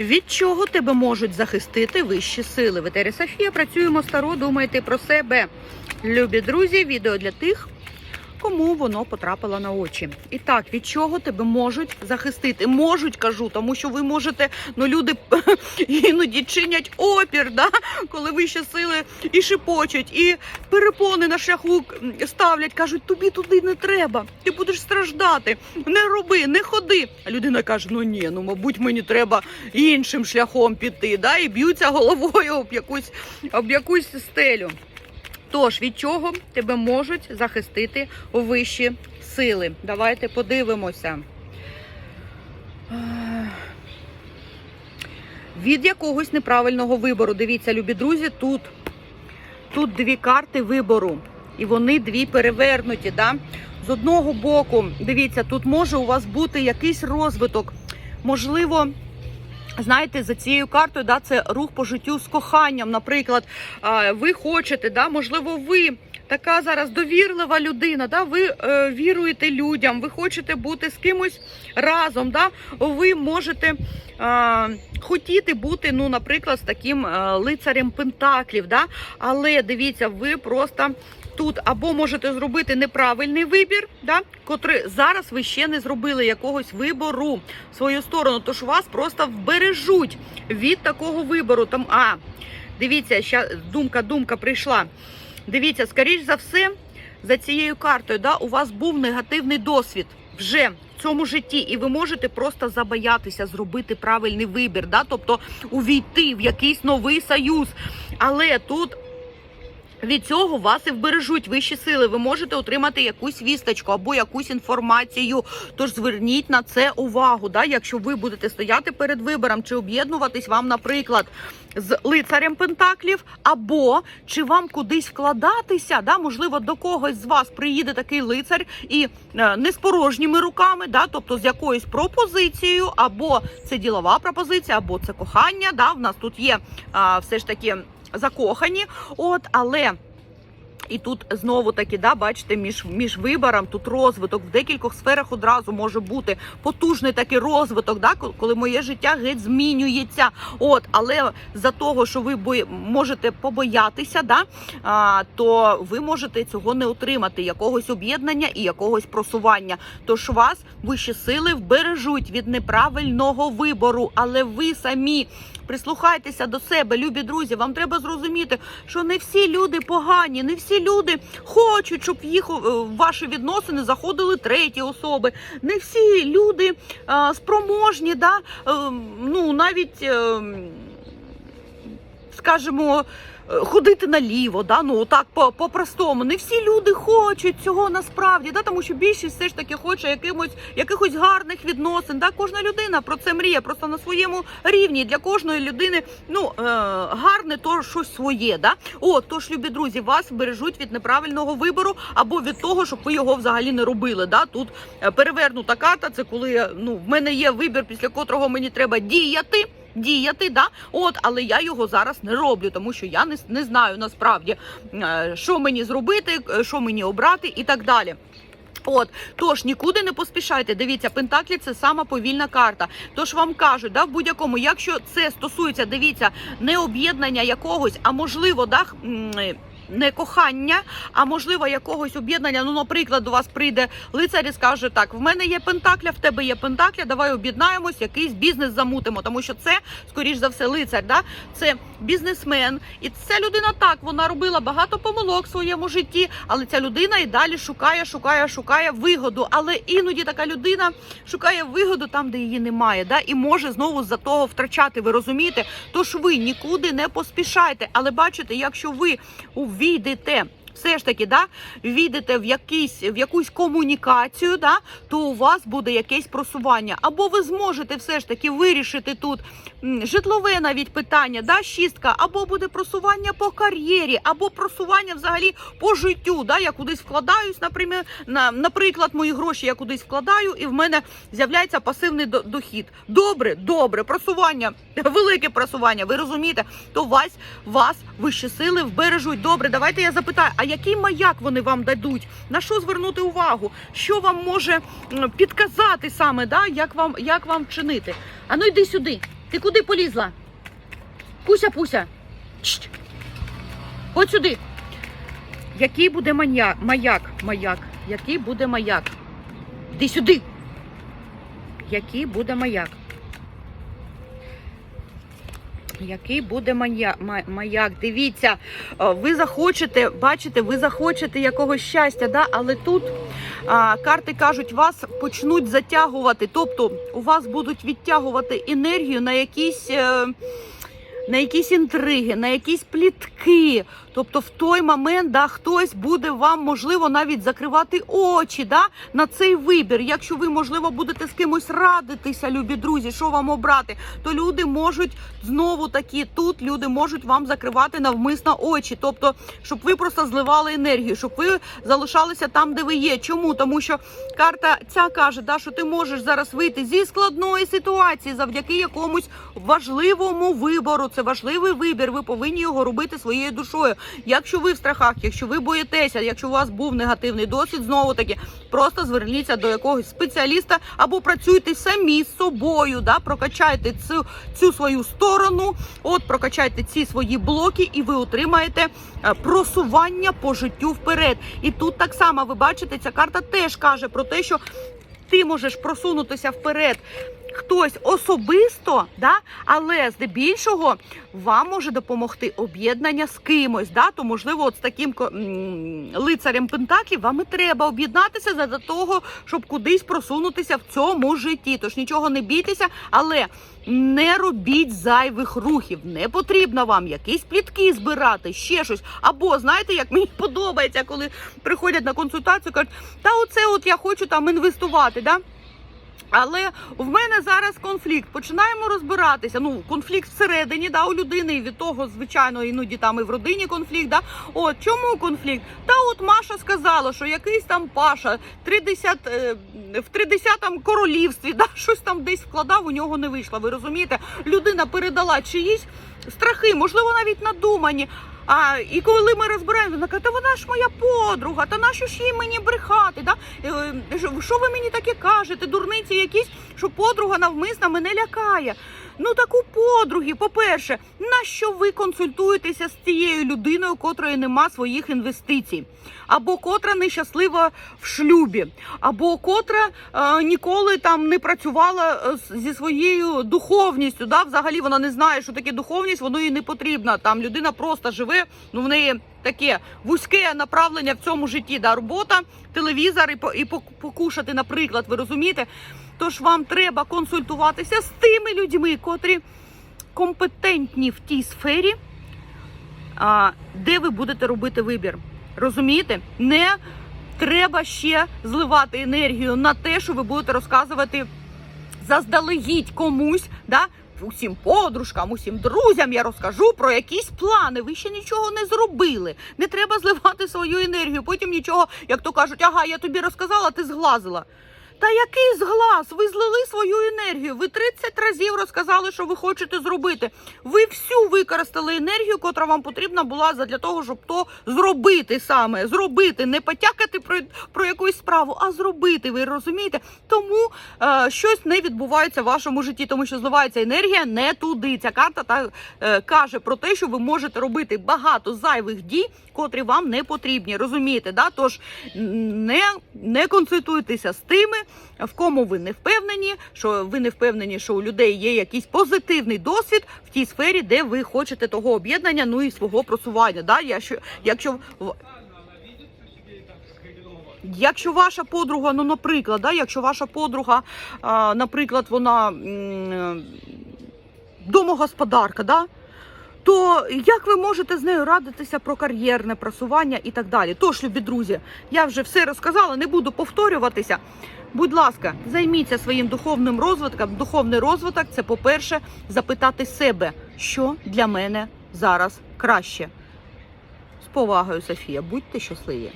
Від чого тебе можуть захистити вищі сили? В Софія працюємо старо, думайте про себе. Любі друзі, відео для тих, кому воно потрапило на очі. І так, від чого тебе можуть захистити? Можуть, кажу, тому що ви можете, ну люди іноді чинять опір, да? коли вищі сили і шипочуть, і перепони на шляху ставлять, кажуть, тобі туди не треба, ти будеш страждати, не роби, не ходи. А людина каже: ну ні, ну мабуть, мені треба іншим шляхом піти, да? і б'ються головою об якусь, об якусь стелю. Тож, від чого тебе можуть захистити вищі сили? Давайте подивимося. Від якогось неправильного вибору. Дивіться, любі друзі, тут, тут дві карти вибору. І вони дві перевернуті. Да? З одного боку, дивіться, тут може у вас бути якийсь розвиток. Можливо, Знаєте, за цією картою да, це рух по життю з коханням. Наприклад, ви хочете, да, можливо, ви така зараз довірлива людина, да, ви е, віруєте людям, ви хочете бути з кимось разом. Да, ви можете е, хотіти бути, ну, наприклад, з таким е, лицарем Пентаклів. Да, але дивіться, ви просто. Тут або можете зробити неправильний вибір, да, котрий зараз ви ще не зробили якогось вибору в свою сторону, тож вас просто вбережуть від такого вибору. Там, а, дивіться, ща думка, думка прийшла. Дивіться, скоріш за все, за цією картою, да, у вас був негативний досвід вже в цьому житті, і ви можете просто забоятися зробити правильний вибір, да, тобто увійти в якийсь новий союз. Але тут. Від цього вас і вбережуть вищі сили. Ви можете отримати якусь вісточку або якусь інформацію. Тож зверніть на це увагу. Да? Якщо ви будете стояти перед вибором, чи об'єднуватись вам, наприклад, з лицарем Пентаклів, або чи вам кудись вкладатися, да? можливо, до когось з вас приїде такий лицар і е, не з порожніми руками, да? тобто з якоюсь пропозицією, або це ділова пропозиція, або це кохання. Да? В нас тут є а, все ж таки закохані. От, але. І тут знову таки, да, бачите, між між вибором тут розвиток в декількох сферах одразу може бути потужний такий розвиток, да, коли моє життя геть змінюється. От, але за того, що ви бої, можете побоятися, да, а, то ви можете цього не отримати, якогось об'єднання і якогось просування. Тож вас вищі сили вбережуть від неправильного вибору, але ви самі. Прислухайтеся до себе, любі друзі. Вам треба зрозуміти, що не всі люди погані, не всі люди хочуть, щоб їх е, ваші відносини заходили треті особи. Не всі люди а, спроможні, да? а, ну навіть. Е, Скажімо, е, ходити наліво, да? ну так по- по-простому. Не всі люди хочуть цього насправді, да? тому що більшість все ж таки хоче якимось, якихось гарних відносин. Да? Кожна людина про це мріє, просто на своєму рівні. Для кожної людини ну, е, гарне то щось своє. Да? О, тож, любі друзі, вас бережуть від неправильного вибору або від того, щоб ви його взагалі не робили. Да? Тут е, перевернута карта, це коли ну, в мене є вибір, після котрого мені треба діяти діяти, да, от, але я його зараз не роблю, тому що я не, не знаю насправді, е, що мені зробити, е, що мені обрати і так далі. От, тож нікуди не поспішайте. Дивіться, Пентаклі це сама повільна карта. Тож вам кажуть, да, в будь-якому, якщо це стосується, дивіться, не об'єднання якогось, а можливо, да, не кохання, а можливо якогось об'єднання. Ну, наприклад, до вас прийде лицар і скаже: так, в мене є пентакля, в тебе є пентакля, давай об'єднаємось, якийсь бізнес замутимо. Тому що це, скоріш за все, лицар, да? це бізнесмен. І ця людина так, вона робила багато помилок в своєму житті, але ця людина і далі шукає, шукає, шукає вигоду. Але іноді така людина шукає вигоду там, де її немає, да? і може знову з-за того втрачати. Ви розумієте? Тож ви нікуди не поспішайте. Але бачите, якщо ви увійдете. Все ж таки, да, війдете в якийсь в якусь комунікацію, да, то у вас буде якесь просування. Або ви зможете все ж таки вирішити тут житлове навіть питання, да, шістка, або буде просування по кар'єрі, або просування взагалі по життю. Да, я кудись вкладаюсь, наприклад, на, наприклад, мої гроші я кудись вкладаю, і в мене з'являється пасивний до- дохід. Добре, добре, просування, велике просування. Ви розумієте? То вас, вас вищі сили вбережуть. Добре, давайте я запитаю, а який маяк вони вам дадуть? На що звернути увагу? Що вам може підказати саме, да? як вам як вам вчинити? А ну йди сюди. Ти куди полізла? Пуся, пуся. Чш. От сюди. Який буде маяк? Маяк, маяк. Який буде маяк? Іди сюди. Який буде маяк? Який буде маяк? Дивіться, е, ви захочете, бачите, ви захочете якогось щастя, да? але тут а, карти кажуть, вас почнуть затягувати. Тобто у вас будуть відтягувати енергію на якісь. е, на якісь інтриги, на якісь плітки. Тобто, в той момент да, хтось буде вам, можливо, навіть закривати очі да, на цей вибір. Якщо ви, можливо, будете з кимось радитися, любі друзі, що вам обрати, то люди можуть знову таки тут люди можуть вам закривати навмисно очі. Тобто, щоб ви просто зливали енергію, щоб ви залишалися там, де ви є. Чому? Тому що карта ця каже, да, що ти можеш зараз вийти зі складної ситуації завдяки якомусь важливому вибору. Це важливий вибір. Ви повинні його робити своєю душою. Якщо ви в страхах, якщо ви боїтеся, якщо у вас був негативний досвід, знову таки просто зверніться до якогось спеціаліста або працюйте самі з собою. Да, прокачайте цю, цю свою сторону, от прокачайте ці свої блоки, і ви отримаєте е, просування по життю вперед. І тут так само ви бачите, ця карта теж каже про те, що ти можеш просунутися вперед. Хтось особисто, да, але здебільшого вам може допомогти об'єднання з кимось. Да, то можливо, от з таким лицарем Пентаклів вам і треба об'єднатися для того, щоб кудись просунутися в цьому житті. Тож нічого не бійтеся, але не робіть зайвих рухів. Не потрібно вам якісь плітки збирати, ще щось. Або знаєте, як мені подобається, коли приходять на консультацію, кажуть, та оце от я хочу там інвестувати. Да? Але в мене зараз конфлікт. Починаємо розбиратися. Ну, конфлікт всередині, да, у людини, і від того, звичайно, іноді там і в родині конфлікт. Да. От чому конфлікт? Та от Маша сказала, що якийсь там Паша 30, е, в 30-му королівстві, да, щось там десь вкладав, у нього не вийшло. Ви розумієте? Людина передала чиїсь страхи, можливо, навіть надумані. А і коли ми розбираємо, вона каже, та вона ж моя подруга, та нащо ж їй мені брехати? Да? Е, що- Що ви мені таке кажете? Дурниці якісь, що подруга навмисно мене лякає. Ну так у подруги, по-перше, нащо ви консультуєтеся з цією людиною, котрої нема своїх інвестицій, або котра нещаслива в шлюбі, або котра е, ніколи там не працювала е, зі своєю духовністю. Да? Взагалі вона не знає, що таке духовність, воно їй не потрібно. Там людина просто живе, ну в неї таке вузьке направлення в цьому житті. Да? Робота, телевізор і, по- і пок- покушати, наприклад, ви розумієте? Тож вам треба консультуватися з тими людьми, котрі компетентні в тій сфері, де ви будете робити вибір. Розумієте? Не треба ще зливати енергію на те, що ви будете розказувати заздалегідь комусь, да? усім подружкам, усім друзям я розкажу про якісь плани. Ви ще нічого не зробили. Не треба зливати свою енергію. Потім нічого, як то кажуть, ага, я тобі розказала, ти зглазила. Та який зглаз? Ви злили свою енергію. Ви 30 разів розказали, що ви хочете зробити. Ви всю використали енергію, котра вам потрібна була для того, щоб то зробити саме. Зробити, не потякати про, про якусь справу, а зробити. Ви розумієте? Тому е, щось не відбувається в вашому житті, тому що зливається енергія не туди. Ця карта та е, каже про те, що ви можете робити багато зайвих дій, котрі вам не потрібні. Розумієте? Да? Тож не, не консультуйтеся з тими, в кому ви не впевнені, що ви не впевнені, що у людей є якийсь позитивний досвід в тій сфері, де ви хочете того об'єднання, ну і свого просування. Да? Якщо, якщо в- Якщо ваша подруга, ну наприклад, да, якщо ваша подруга, наприклад, вона м, домогосподарка, да, то як ви можете з нею радитися про кар'єрне просування і так далі? Тож, любі друзі, я вже все розказала, не буду повторюватися. Будь ласка, займіться своїм духовним розвитком. Духовний розвиток це, по-перше, запитати себе, що для мене зараз краще. З повагою, Софія, будьте щасливі.